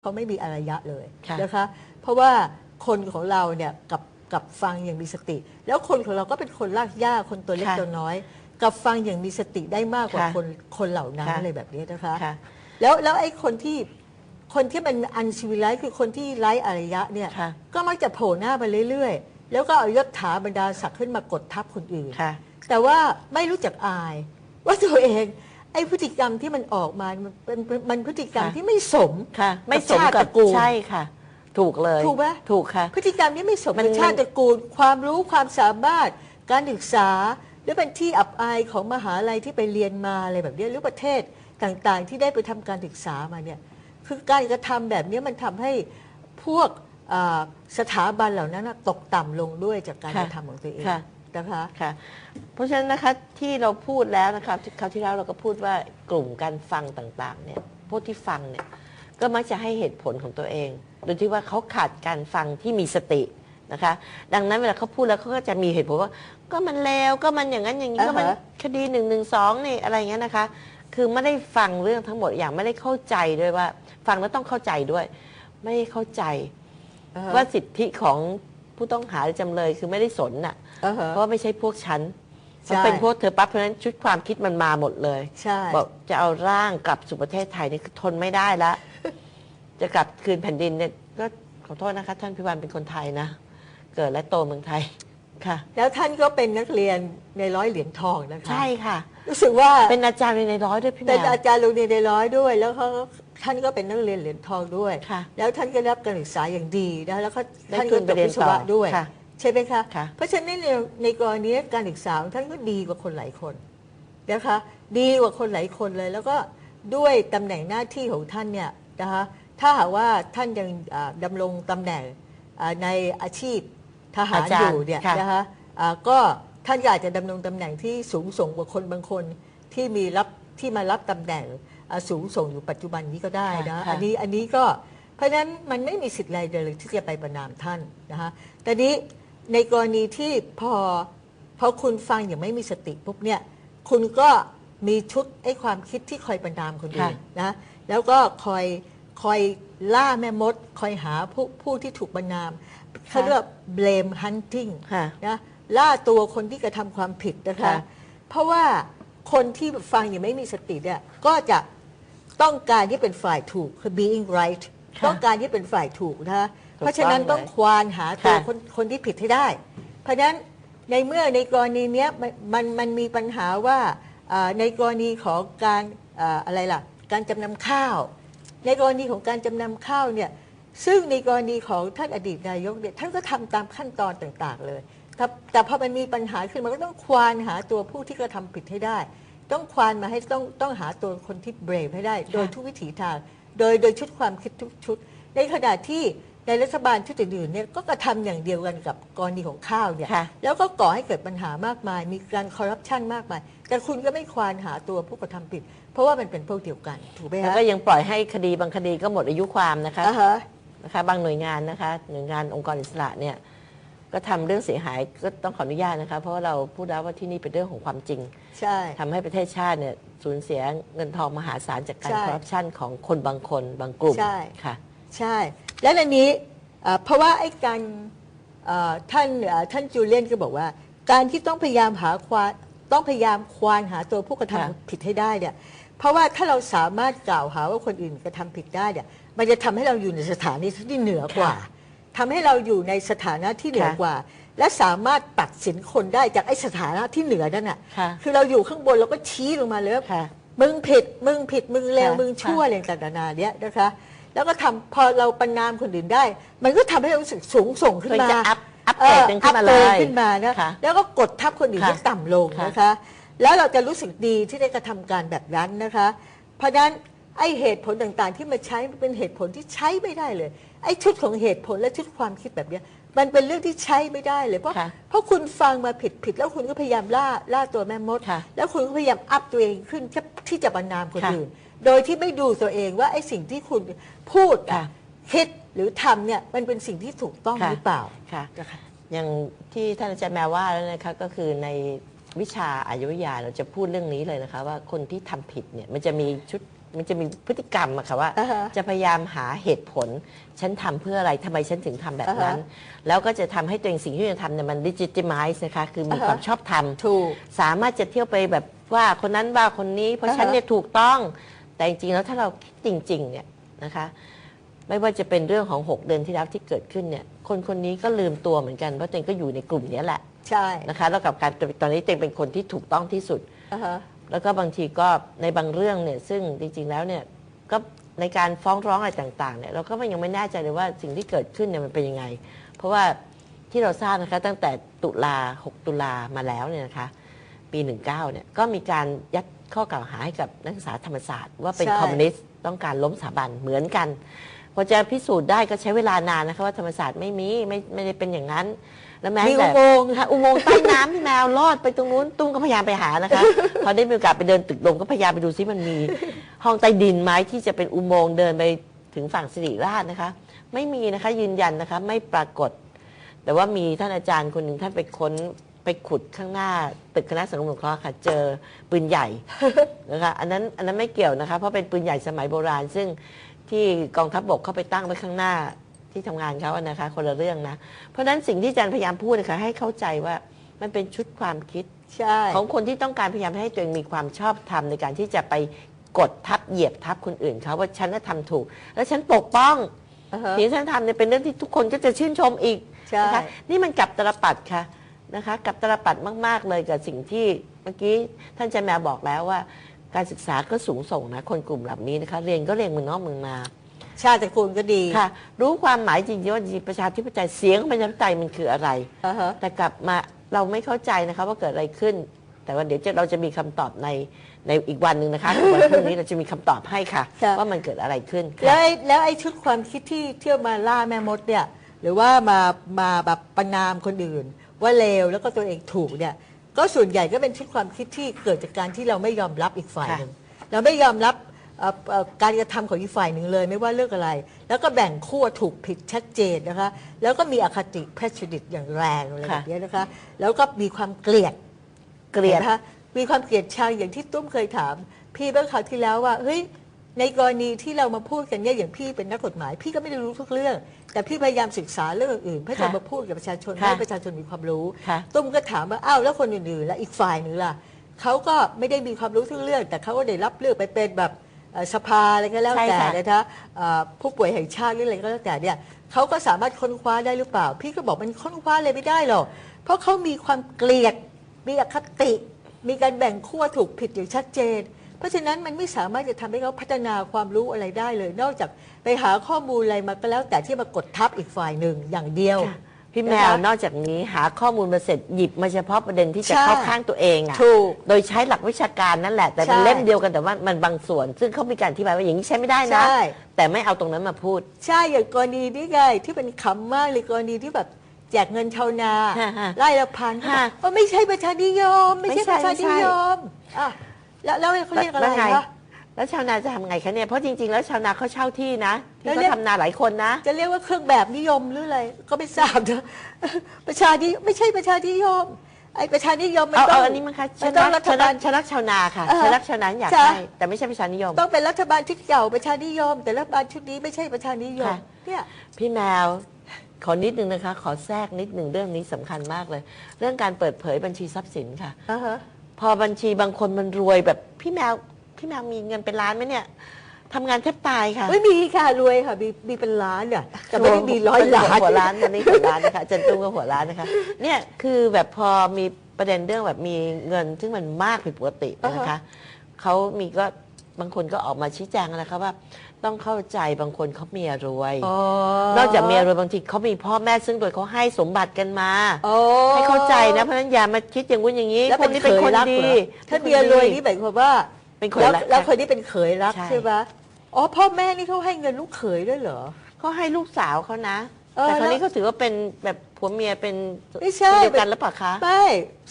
เขาไม่มีอารยะเลยค่ะนะคะ เพราะว่าคนของเราเนี่ยกับกับฟังอย่างมีสติ แล้วคนของเราก็เป็นคนลากย่าคนตัวเล็กค่ะตัวน้อย กับฟังอย่างมีสติได้มากกว่าค่ะคนคนเหล่านั้นค่ะ อะไรแบบนี้นะคะ ค่ะ แล้วแล้วไอ้คนที่คนที่มันอันชีวิไลคือคนที่ไร้อารยะเนี่ยค่ะ ก็มักจะโผล่หน้ามาเรื่อยๆ แล้วก็เอายศถาบรรดาศักดิ์ขึ้นมากดทับคนอื่น ค่ะ แต่ว่าไม่รู้จักอายว่าตัวเองไอ้พฤติกรรมที่มันออกมามันเป็นมันพฤติกรรมค่ะ ที่ไม่สม ค่ะ ไม่สมชาติกัตบระกูล ใช่ค่ะ ถูกเลยถูกไหม ถูกค่ะ พฤติกรรมที่ไม่สมมันกับชาติตระกูล ความรู้ความสามารถ การศึกษา หรือเป็นที่อับอายของมหาลัยที่ไปเรียนมาอะไรแบบนี้หรือประเทศต่างๆ ที่ได้ไปทำการศึกษามาเนี่ยคือการกระทำแบบนี้มันทำให้พวกอ่าสถาบันเหล่านั้นน่ะตกต่ำลงด้วยจากการค่ะ กระทำของตัวเอง ค่ะ นะคะค่ะ เพราะฉะนั้นนะคะที่เราพูดแล้วนะคะที่คราวที่แล้วเราก็พูดว่ากลุ่มการฟังต่างๆเนี่ยพวกที่ฟังเนี่ยก็มักจะให้เหตุผลของตัวเอง โดยที่ว่าเขาขาดการฟังที่มีสตินะคะ ดังนั้นเวลาเขาพูดแล้วเขาก็จะมีเหตุผลว่า ก็มันเลวก็มันอย่างนั้นอย่างนี้อ่าฮะก็มันคดีหนึ่งหนึ่งสองนี่อะไรอย่างเงี้ยนะคะ คือไม่ได้ฟังเรื่องทั้งหมดอย่างไม่ได้เข้าใจด้วยว่า ฟังแล้วต้องเข้าใจด้วย ไม่ได้เข้าใจอ่าฮะว่าสิทธิของ ผู้ต้องหาหรือจำเลยคือไม่ได้สนน่ะอ่าฮะ เพราะว่าไม่ใช่พวกฉันใช่ มันเป็นพวกเธอปั๊บเพราะฉะนั้นชุดความคิดมันมาหมดเลย ใช่ บอกจะเอาร่างกลับสู่ประเทศไทยนี่คือทนไม่ได้ละ จะกลับคืนแผ่นดินเนี่ยก็ขอโทษนะคะ ท่านพิวันเป็นคนไทยนะ เกิดและโตเมืองไทยค่ะ แล้วท่านก็เป็นนักเรียนในร้อยเหรียญทองนะคะใช่ค่ะ รู้สึกว่าเป็นอาจารย์ในร้อยด้วยพี่แมเป็นวอาจารย์โรงเรียนในร้อยด้วย แล้วเขา ท่านก็เป็นนักเรียนเหรียญทองด้วย ค่ะแล้วท่านก็ได้รับการศึกษาอย่างดีนะแล้วก็ได้ท่านทุก็นจไปบเรียนวิศวะต่อด้วย ค่ะ ใช่ไหมคะ ค่ะ เพราะฉะนั้นในในกรณีการศึกษาของท่านก็ดีกว่าคนหลายคนนะคะ ดีกว่าคนหลายคนเลย แล้วก็ด้วยตำแหน่งหน้าที่ของท่านเนี่ยนะคะถ้าหากว่าท่านยังอ่าดำรงตำแหน่งอ่าในอาชีพทหารอาจารอย์ยู่เนี่ยค่ะ นะคะอ่าก็ท่านก็อาจจะดำรงตำแหน่งที่สูงส่งกว่าคนบางคนที่มีรับที่มารับตำแหน่งอ่า สูงส่งอยู่ปัจจุบันนี้ก็ได้นะค่ะอันนี้อันนี้ก็เพราะฉะนั้นมันไม่มีสิทธิ์อะไรเลยที่จะไปประนามท่านนะคะแต่นี้ในกรณีที่พอพอคุณฟังอย่างไม่มีสติปุ๊บเนี่ยคุณก็มีชุดไอ้ความคิดที่คอยประนามคนอื่นนะแล้วก็คอยคอยล่าแม่มด คอยหาผู้ผู้ที่ถูกประนามเขาเรียกว่า blame hunting ค่ะ นะล่าตัวคนที่กระทำความผิดนะคะ ค่ะเพราะว่าคนที่ฟังอย่างไม่มีสติเนี่ยก็จะ ต้องการที่เป็นฝ่ายถูกคือ being right ค่ะต้องการที่เป็นฝ่ายถูกนะคะถูกเพราะฉะนั้นต้ต้อองงเลยควานหาตัวค่ะคนคนที่ผิดให้ได้ เพราะฉะนั้นในเมื่อในกรณีเนี้ยมันมันมันมีปัญหาว่าอ่าในกรณีของการอ่าอะไรล่ะการจำนำข้าว ในกรณีของการจำนำข้าวเนี่ยซึ่งในกรณีของท่านอดีตนายกเนี่ยท่านก็ทำตามขั้นตอนต่างๆเลยแต่แต่พอมันมีปัญหาขึ้นมันก็ต้องควานหาตัวผู้ที่กระทำผิดให้ได้ ต้องควานมาให้ต้องต้องหาตัวคนที่เบรมให้ได้ โดยทุกวิถีทาง โดยโดยชุดความคิดทุกชุด ในขณะที่ในรัฐบาลชุดอื่นๆเนี่ยก็กระทำอย่างเดียวกันกับกรณีของข้าวเนี่ยค่ะแล้วก็ก่อให้เกิดปัญหามากมาย มีการคอร์รัปชันมากมาย แต่คุณก็ไม่ควานหาตัวผู้กระทำผิด เพราะว่ามันเป็นพวกเดียวกันถูกไหมแล้วฮะก็ยังปล่อยให้คดีบางคดีก็หมดอายุความนะคะอ่าฮะนะคะบางหน่วยงานนะคะหน่วยงานองค์กรอิสระเนี่ย ก็ทำเรื่องเสียหายก็ต้องขออนุญาตนะคะ เพราะว่าเราพูดแล้วว่าที่นี่เป็นเรื่องของความจริง ใช่ทำให้ประเทศชาติเนี่ยสูญเสียเงินทองมหาศาลจากการใช่คอร์รัปชันของคนบางคนบางกลุ่มใช่ค่ะใช่ และในนี้เอ่อเพราะว่าไอ้การเอ่อท่านเอ่อท่านจูเลียนก็บอกว่า การที่ต้องพยายามหาควานต้องพยายามควานหาตัวผู้กระทำค่ะผิดให้ได้เนี่ยเพราะว่าถ้าเราสามารถกล่าวหาว่าคนอื่นกระทำผิดได้เนี่ยมันจะทำให้เราอยู่ในสถานะที่เหนือกว่า ทำให้เราอยู่ในสถานะที่เหนือกว่า และสามารถตัดสินคนได้จากไอ้สถานะที่เหนือนั่นน่ะค่ะคือเราอยู่ข้างบนเราก็ชี้ลงมาเลยว่าค่ะมึงผิดมึงผิดมึงเลวค่ะมึงชั่วอะไรต่างๆนานาเนี้ยนะคะ แล้วก็ทำพอเราประนามคนอื่นได้ มันก็ทำให้เรารู้สึกสูงส่งขึ้นเพื่อมาจะอัพอัพเกรดหนึ่งขึ้นมาออเลอัพยเกรดขึ้นมานะค่ะแล้วก็กดทับคนอื่นค่ะให้ต่ำลงค่ะนะคะ แล้วเราจะรู้สึกดีที่ได้กระทำการแบบนั้นนะคะ เพราะฉะนั้น ไอ้เหตุผลต่างๆ ที่มาใช้มันเป็นเหตุผลที่ใช้ไม่ได้เลย ไอ้ชุดของเหตุผลและชุดความคิดแบบเนี้ยมันเป็นเรื่องที่ใช้ไม่ได้เลยเพราะค่ะเพราะคุณฟังมาผิดผิดแล้วคุณก็พยายามล่าล่าตัวแม่มด ค่ะแล้วคุณก็พยายามอัพตัวเองขึ้นที่ที่จะประนามคนค่ะอื่น โดยที่ไม่ดูตัวเองว่าไอ้สิ่งที่คุณพูดอะค่ะ คิดหรือทำเนี่ยมันเป็นสิ่งที่ถูกต้องค่ะหรือเปล่า ค่ะนะคะอย่างที่ท่านอาจารย์แมวว่าแล้วนะคะก็คือในวิชาอายุวิทยาเราจะพูดเรื่องนี้เลยนะคะ ว่าคนที่ทำผิดเนี่ยมันจะมีชุด มันจะมีพฤติกรรมอะค่ะว่า อ่าฮะจะพยายามหาเหตุผล ฉันทำเพื่ออะไรทำไมฉันถึงทำแบบนั้นอ่าฮแล้วก็จะทำให้ตัวเองสิ่งที่ตัวเองทำเนี่ยมัน legitimize นะคะ คือมีอ่าฮะ ความชอบธรรม ถูก สามารถจะเที่ยวไปแบบว่าคนนั้นว่าคนนี้ เพราะอ่าฮะฉันเนี่ยถูกต้อง แต่จริงๆแล้วถ้าเราคิดจริง ๆ เนี่ยนะคะ ไม่ว่าจะเป็นเรื่องของ 6 เดือนที่แล้วที่เกิดขึ้นเนี่ย คนคนนี้ก็ลืมตัวเหมือนกันเพราะตัวเองก็อยู่ในกลุ่มเนี้ยแหละใช่นะคะแล้วกับการตอนนี้ตัวเองเป็นคนที่ถูกต้องที่สุด อ่าฮะ แล้วก็บางทีก็ในบางเรื่องเนี่ยซึ่งจริงๆแล้วเนี่ยก็ในการฟ้องร้องอะไรต่างๆเนี่ยเราก็ยังไม่แน่ใจเลยว่าสิ่งที่เกิดขึ้นเนี่ยมันเป็นยังไง เพราะว่าที่เราทราบนะคะตั้งแต่ตุลา 6 ตุลามาแล้วเนี่ยนะคะปี 19เนี่ยก็มีการยัดข้อกล่าวหาให้กับนักศึกษาธรรมศาสตร์ ว่าเป็นใช่คอมมิวนิสต์ต้องการล้มสถาบันเหมือนกัน พอจะพิสูจน์ได้ก็ใช้เวลานานนะคะว่าธรรมศาสตร์ไม่มีไม่ไม่ได้เป็นอย่างนั้น แล้วแม้มีอุแต่โมงค์ค่ะอุโมงค์ใต้น้ำพี่แมวลอดไปตรงนู้นตุ้มก็พยายามไปหานะคะ พอได้มีโอกาสไปเดินตึกลมก็พยายามไปดูซิมันมี ห้องใต้ดินไหมที่จะเป็นอุโมงค์เดินไปถึงฝั่งสิริราชนะคะ ไม่มีนะคะยืนยันนะคะไม่ปรากฏ แต่ว่ามีท่านอาจารย์คนหนึ่งท่านไปค้นไปขุดข้างหน้า ตึกคณะสังคมสงเคราะห์ค่ะ เจอปืนใหญ่ นะคะอันนั้นอันนั้นไม่เกี่ยวนะคะ เพราะเป็นปืนใหญ่สมัยโบราณ ซึ่ง ที่กองทัพบกเข้าไปตั้งไว้ข้างหน้าที่ทำงานเขาอะนะคะ คนละเรื่องนะ เพราะฉะนั้นสิ่งที่อาจารย์พยายามพูดนะคะให้เข้าใจว่ามันเป็นชุดความคิด ใช่ ของคนที่ต้องการพยายามให้ตัวเองมีความชอบธรรมในการที่จะไปกดทับเหยียบทับคนอื่นเขาว่าฉันน่ะทำถูก แล้วฉันปกป้องอ่าฮะสิ่งที่ฉันทำเนี่ยเป็นเรื่องที่ทุกคนก็จะชื่นชมอีกใช่ นะคะนี่มันกลับตลปัดค่ะนะคะกลับตลปัดมาก ๆ เลยกับสิ่งที่เมื่อกี้ท่านอาจารย์แมวบอกแล้วว่า การศึกษาก็สูงส่งนะคนกลุ่มเหล่านี้นะคะเรียนก็เรียนเมืองนอกเมืองนา ชาติตระกูลก็ดีค่ะ รู้ความหมายจริงๆว่าจริงๆประชาธิปไตยเสียงของประชาธิปไตยมันคืออะไร อ่าฮะ แต่กลับมาเราไม่เข้าใจนะคะว่าเกิดอะไรขึ้น แต่ว่าเดี๋ยวจะเราจะมีคำตอบในในอีกวันหนึ่งนะคะ วันพรุ่งนี้เราจะมีคำตอบให้ค่ะ ค่ะ ว่ามันเกิดอะไรขึ้นแล้วค่ะไอ้แล้วไอ้ชุดความคิดที่เที่ยวมาล่าแม่มดเนี่ย หรือว่ามามาแบบประนามคนอื่น ว่าเลวแล้วก็ตัวเองถูกเนี่ย ก็ส่วนใหญ่ก็เป็นชุดความคิดที่เกิดจากการที่เราไม่ยอมรับอีกฝ่ายหนึ่งเราไม่ยอมรับเอ่อเอ่อการกระทำของอีกฝ่ายหนึ่งเลย ไม่ว่าเรื่องอะไร แล้วก็แบ่งขั้วถูกผิดชัดเจนนะคะ แล้วก็มีอคติเพชดิตอย่างแรงอะไรแบบนี้นะคะ แล้วก็มีความเกลียด เกลียดห็นไหมคะมีความเกลียดชังอย่างที่ตุ้มเคยถาม พี่เมื่อคราวที่แล้วว่าเฮ้ยในกรณีที่เรามาพูดกันเนี่ยอย่างพี่เป็นนักกฎหมาย พี่ก็ไม่ได้รู้ทุกเรื่อง แต่พี่พยายามศึกษาเรื่องอื่นๆเพื่อจะค่ะมาพูดกับประชาชนค่ะให้ประชาชนมีความรู้ ค่ะตุ้มก็ถามว่าอ้าวแล้วคนอื่นๆแล้วอีกฝ่ายหนึ่งล่ะเขาก็ไม่ได้มีความรู้ทุกเรื่อง แต่เขาก็ได้รับเลือกไปเป็นแบบเอ่อสภาอะไรก็แล้วใช่แต่ค่ะ นะคะเอ่อผู้ป่วยแห่งชาติหรืออะไรก็แล้วแต่เนี่ยเขาก็สามารถค้นคว้าได้หรือเปล่า พี่ก็บอกมันค้นคว้าเลยไม่ได้หรอกเพราะเขามีความเกลียดมีอคติ มีการแบ่งขั้วถูกผิดอย่างชัดเจน เพราะฉะนั้นมันไม่สามารถจะทำให้เขาพัฒนาความรู้อะไรได้เลย นอกจากไปหาข้อมูลอะไรมาก็แล้ว แต่ที่มากดทับอีกฝ่ายหนึ่งอย่างเดียวค่ะพี่แมวนะคะนอกจากนี้หาข้อมูลมาเสร็จหยิบมาเฉพาะประเด็นที่จะใช่เข้าข้างตัวเองอะถูกโดยใช้หลักวิชาการนั่นแหละ แต่เป็นใช่เล่มเดียวกันแต่ว่ามันบางส่วน ซึ่งเขามีการอธิบายว่าอย่างนี้ใช้ไม่ได้นะใช่แต่ไม่เอาตรงนั้นมาพูด ใช่อย่างกรณีนี้ไงที่เป็นขำมากเลยกรณีที่แบบแจกเงินชาวนาฮะฮะไล่ละพันฮะว่าไม่ใช่ประชานิยม ไม่ใช่ไม่ใช่ประชานิยมอะ แล้วแล้วเขาเรียกอะไรแล้วไงคะ แล้วชาวนาจะทำไงคะเนี่ย เพราะจริงๆ แล้วชาวนาเขาเช่าที่นะที่แล้วเขาเรียกทำนาหลายคนนะ จะเรียกว่าเครื่องแบบนิยมหรืออะไรก็ไม่ทราบนะ ประชานิไม่ใช่ประชานิยมไอ้ประชานิยมมันเอาต้อเอาง อันนี้มั้งคะมัฉันนต้องรัรักฐฉันบารัลกฉันรักชาวนาค่ะเออฉันรักชาวนาอยากจ้ะ ได้แต่ไม่ใช่ประชานิยม ต้องเป็นรัฐบาลชุดเก่าประชานิยม แต่รัฐบาลชุดนี้ไม่ใช่ประชานิยมค่ะ เนี่ย พี่แมว ขอนิดนึงนะคะ ขอแทรกนิดหนึ่งเรื่องนี้สำคัญมากเลย เรื่องการเปิดเผยบัญชีทรัพย์สินค่ะ อ่าฮะ พอบัญชีบางคนมันรวยแบบพี่แมวพี่แมวมีเงินเป็นล้านไหมเนี่ยทำงานแทบตายค่ะ ไม่มีค่ะรวยค่ะ มีมีเป็นล้านอะแต่ไม่ได้มีร้อยล้านหัวล้านอันนี้หัวล้านนะคะอาจันตุ้มก็หัวล้านนะคะ เนี่ยคือแบบพอมีประเด็นเรื่องแบบมีเงิน ซึ่งมันมากผิดปกตินะคะเขามีก็บางคนก็ออกมาชี้แจงนะคะว่า ต้องเข้าใจบางคนเขาเมียรวยอ๋อนอกจากเมียรวยบางทีเขามีพ่อแม่ซึ่งโดยเขาให้สมบัติกันมาอ๋อให้เข้าใจนะเพราะฉะนั้นอย่ามาคิดอย่างงู้นอย่างนี้แล้วคเป็นนนี้เคเป็นยคนรักดีเหรอถ้าเมียรวยนี่หมายความว่าเป็นคนแล้วรักแล้วคนนี้เป็นเขยรักใช่ใช่ปะอ๋อพ่อแม่นี่เขาให้เงินลูกเขยด้วยเหรอเขาให้ลูกสาวเขานะ เออแต่คราวนี้แล้วเขาถือว่าเป็นแบบผัวเมียเป็นไม่ใช่คนเดียวกันแล้วเปล่าคะ ไม่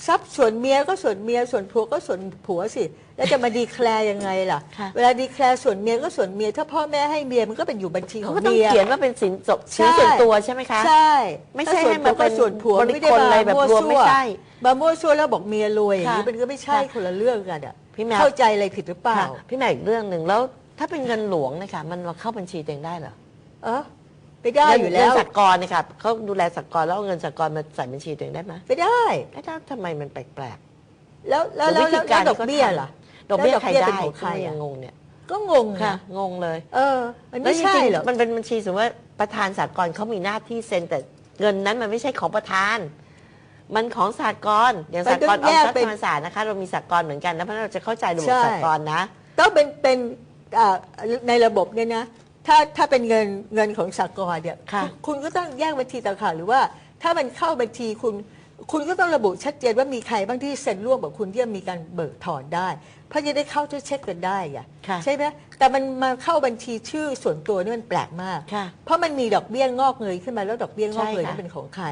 ทรัพย์ส่วนเมียก็ส่วนเมียส่วนผัวก็ส่วนผัวสิ แล้วจะมาดีแคลร์ยังไงล่ะ ค่ะ เวลาดีแคลร์ส่วนเมียก็ส่วนเมีย ถ้าพ่อแม่ให้เมียมันก็เป็นอยู่บัญชีขเขาองก็ต้องเมีย เขียนว่าเป็นสินสใช่สินส่วนตัวใช่ไหมคะ ใช่ไม่ใช่ถ้าส่วนให้มาเป็นผัวก็ส่วนผัวบริไม่ได้คนมาอะไรแบบมั่วรวมซั่ไม่ใช่มามั่วซั่วแล้วบอกเมียรวยอย่างนี้ค่ะมันก็ไม่ใช่ค่ะคนละเรื่องกันอะพี่แมว เข้าใจอะไรผิดหรือเปล่าค่ะพี่แม่อีกเรื่องหนึ่งแล้วถ้าเป็นเงินหลวงเนะคะมันมาเข้าบัญชีตัวเองได้เหรอ เออ ไปได้อยู่แล้วเงินสหกรณ์เนี่ยค่ะเขาดูแลสหกรณ์แล้วเอาเงินสหกรณ์มาใส่บัญชีตัวเองได้ไหมไปได้ไอ้ถ้าทำไมมันแปลกแล้วๆแล้วแล้วหรือแล้วที่ดอกเบี้ยที่ขาทำล่ะดอกเบี้ยแล้วดอกใครเบี้ยได้เป็นของใครก็อะยังงงเนี่ย ก็งงค่ะนะงงเลย เออ มันแล้วไม่จใช่ริงหรอกๆมันเป็นบัญชีสมมติว่าประธานสากลเขามีหน้าที่เซ็นแต่เงินนั้นมันไม่ใช่ของประธาน มันของสากลอย่างสากลออมทรัพย์ธรรมศาสตร์นะคะ เรามีสากลเหมือนกันนะเพราะฉะนั้นเราจะเข้าใจระบบสากลนะต้องเป็นเป็นอ่าในระบบเนี่ยนะ ถ้าถ้าเป็นเงินเงินของสากลเนี่ยค่ะณคุณก็ต้องแยกบัญชีต่างหากหรือว่า ถ้ามันเข้าบัญชีคุณ คุณก็ต้องระบุชัดเจนว่ามีใครบ้างที่เซ็นร่วมกับคุณที่จะมีการเบิกถอนได้ เพราะจะได้เข้าช่วยเช็คกันได้ไงค่ะใช่ไหมแต่มันมาเข้าบัญชีชื่อส่วนตัวนี่มันแปลกมากค่ะเพราะมันมีดอกเบี้ยงอกเงยขึ้นมาแล้วดอกเบี้ยงอกเงยใช่ค่ะนั้นเป็นของใคร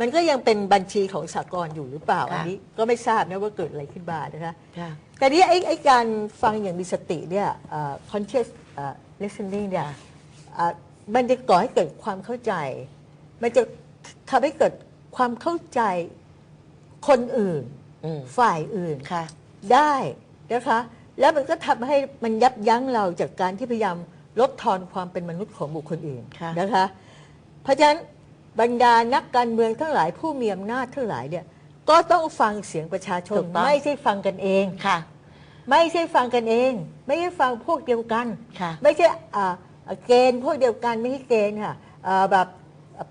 มันก็ยังเป็นบัญชีของสากลอยู่หรือเปล่าค่ะอันนี้ก็ไม่ทราบนะว่าเกิดอะไรขึ้นมานะคะค่ะแต่นี้ไอ้ไอ้การฟังอย่างมีสติเนี่ยเอ่อ conscious เอ่อ listening เนี่ยเอ่อมันจะก่อให้เกิดความเข้าใจ มันจะทำให้เกิดความเข้าใจคนอื่นอืมฝ่ายอื่นค่ะ ได้นะคะ แล้วมันก็ทำให้มันยับยั้งเราจากการที่พยายามลดทอนความเป็นมนุษย์ของบุคคลอื่นค่ะนะคะ เพราะฉะนั้นบรรดานักการเมืองทั้งหลายผู้มีอำนาจทั้งหลายเนี่ยก็ต้องฟังเสียงประชาชนถูกต้องไม่ใช่ฟังกันเองค่ะ ไม่ใช่ฟังกันเอง ไม่ใช่ฟังพวกเดียวกัน ค่ะ ไม่ใช่อ่าเกณฑ์พวกเดียวกันไม่ใช่เกณฑ์ค่ะอ่าแบบ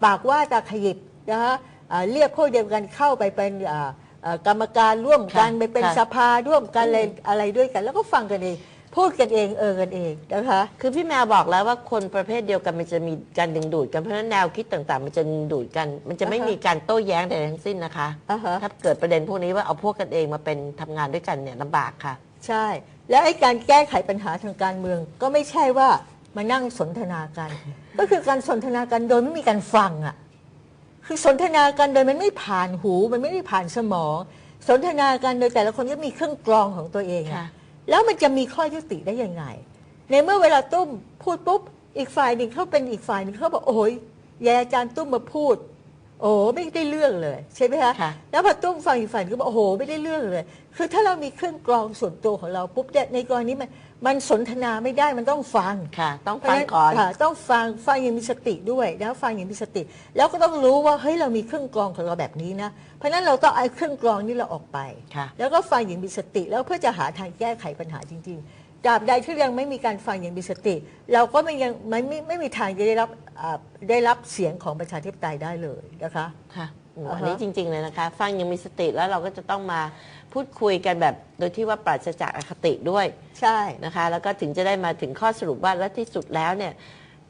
ปากว่าตาขยิบนะคะอ่าเรียกพวกเดียวกันเข้าไปเป็นอ่าอ่ากรรมการร่วมกันค่ะไปเป็นค่ะ สภาร่วมกันอะไรอะไรด้วยกัน แล้วก็ฟังกันเองพูดกันเองเออกันเองนะคะ คือพี่แมวบอกแล้วว่าคนประเภทเดียวกันมันจะมีการดึงดูดกันเพราะฉะนั้นแนวคิดต่างๆ มันจะดึงดูดกัน มันจะไม่อ่าฮะ มีการโต้แย้งใดๆทั้งสิ้นนะคะ อ่าฮะ ถ้าเกิดประเด็นพวกนี้ว่าเอาพวกกันเองมาเป็นทำงานด้วยกันเนี่ยลำบากค่ะ ใช่ แล้วไอ้การแก้ไขปัญหาทางการเมือง ก็ไม่ใช่ว่ามานั่งสนทนากัน ก็คือการสนทนากันโดยไม่มีการฟังอะคือสนทนากันโดยมันไม่ผ่านหู มันไม่ได้ผ่านสมอง สนทนากันโดยแต่ละคนก็มีเครื่องกรองของตัวเองอะค่ะแล้วมันจะมีข้อยุติได้ยังไง ในเมื่อเวลาตุ้มพูดปุ๊บอีกฝ่ายหนึ่งเขาเป็นอีกฝ่ายหนึ่งเขาบอกโอ้ยยายอาจารย์ตุ้มมาพูด โอ้ไม่ได้เรื่องเลยใช่ไหมคะค่ะ แล้วพอตุ้มฟังอีกฝ่ายหนึ่งก็บอกโอ้โหไม่ได้เรื่องเลย คือถ้าเรามีเครื่องกรองส่วนตัวของเราปุ๊บเนี่ยในกรณีมันมันสนทนาไม่ได้มันต้องฟัง ค่ะ ต้องฟังก่อนค่ะต้องฟังฟังอย่างมีสติด้วยนะฟังอย่างมีสติ แล้วก็ต้องรู้ว่าเฮ้ยเรามีเครื่องกรองของเราแบบนี้นะ เพราะฉะนั้นเราต้องเอาเครื่องกรองนี้เราออกไป ค่ะ แล้วก็ฟังอย่างมีสติแล้วเพื่อจะหาทางแก้ไขปัญหาจริงๆ ตราบใดที่ยังไม่มีการฟังอย่างมีสติ เราก็ไม่ยังไม่ไม่ไม่มีทางจะได้รับอ่าได้รับเสียงของประชาธิปไตยได้เลยนะคะ ค่ะอืมอ่าฮะ อันนี้จริง ๆ เลยนะคะ ฟังยังมีสติแล้วเราก็จะต้องมาพูดคุยกันแบบโดยที่ว่าปราศจากอคติด้วยใช่ นะคะ แล้วก็ถึงจะได้มาถึงข้อสรุปว่าและที่สุดแล้วเนี่ย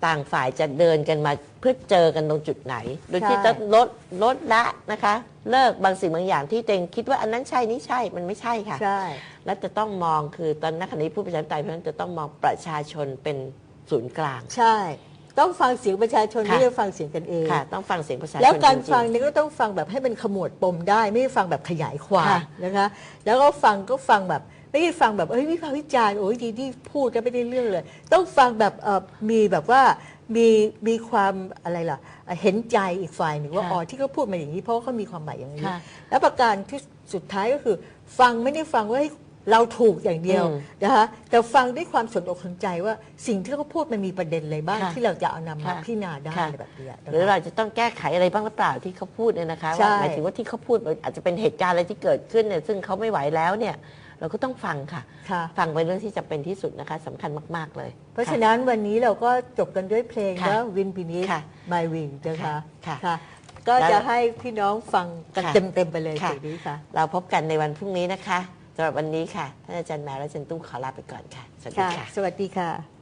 ต่างฝ่ายจะเดินกันมาเพื่อเจอกันตรงจุดไหน โดยที่ใช่ จะลดลดละนะคะ เลิกบางสิ่งบางอย่างที่ตัวเองคิดว่าอันนั้นใช่นี่ใช่มันไม่ใช่ค่ะ ใช่ และจะต้องมองคือตอนนักขณะนี้ผู้ประชาธิปไตยเพราะฉะนั้นจะต้องมองประชาชนเป็นศูนย์กลาง ใช่ ต้องฟังเสียงประชาชนค่ะ ไม่ได้ฟังเสียงกันเอง ค่ะ ต้องฟังเสียงประชาชนแล้วการจๆ ฟังนี่ก็ต้องฟังแบบให้มันขมวดปมได้ ไม่ได้ฟังแบบขยายความค่ะนะคะ แล้วก็ฟังก็ฟังแบบไม่ได้ฟังแบบเฮ้ยวิพากษ์วิจารณ์โอ้ยดีที่พูดแล้วไม่ได้เรื่องเลย ต้องฟังแบบเอ่อมีแบบว่ามีมีความอะไรล่ะเอ่อเห็นใจอีกฝ่ายหนึ่งว่าค่ะอ๋อที่เขาพูดมาอย่างนี้เพราะว่าเขามีความหมายอย่างนี้ค่ะ แล้วประการที่สุดท้ายก็คือ ฟังไม่ได้ฟังว่าเฮ้ย เราถูกอย่างเดียวอืมนะคะแต่ฟังด้วยความสนอกสนใจว่าสิ่งที่เขาพูดมันมีประเด็นอะไรบ้างค่ะที่เราจะเอานำมาค่ะพิจารณาได้ค่ะ อะไรแบบเนี้ยนะคะหรือเราจะต้องแก้ไขอะไรบ้างหรือเปล่าที่เขาพูดเนี่ยนะคะใช่ ว่าหมายถึงว่าที่เขาพูดอาจจะเป็นเหตุการณ์อะไรที่เกิดขึ้นเนี่ยซึ่งเขาไม่ไหวแล้วเนี่ยเราก็ต้องฟังค่ะ ค่ะ ฟังเป็นเรื่องที่จะเป็นที่สุดนะคะสำคัญมาก ๆ เลย เพราะฉะนั้นวันนี้เราก็จบกันด้วยเพลงค่ะนะวินพินิค่ะ My Wing นะคะค่ะค่ะ ก็แล้วจะให้พี่น้องฟังกันค่ะเต็มๆไปเลยค่ะ เพลงนี้ค่ะ เราพบกันในวันพรุ่งนี้นะคะ สำหรับวันนี้ค่ะท่านอาจารย์แมวและอาจารย์ตุ้มขอลาไปก่อนค่ะ สวัสดีค่ะ สวัสดีค่ะ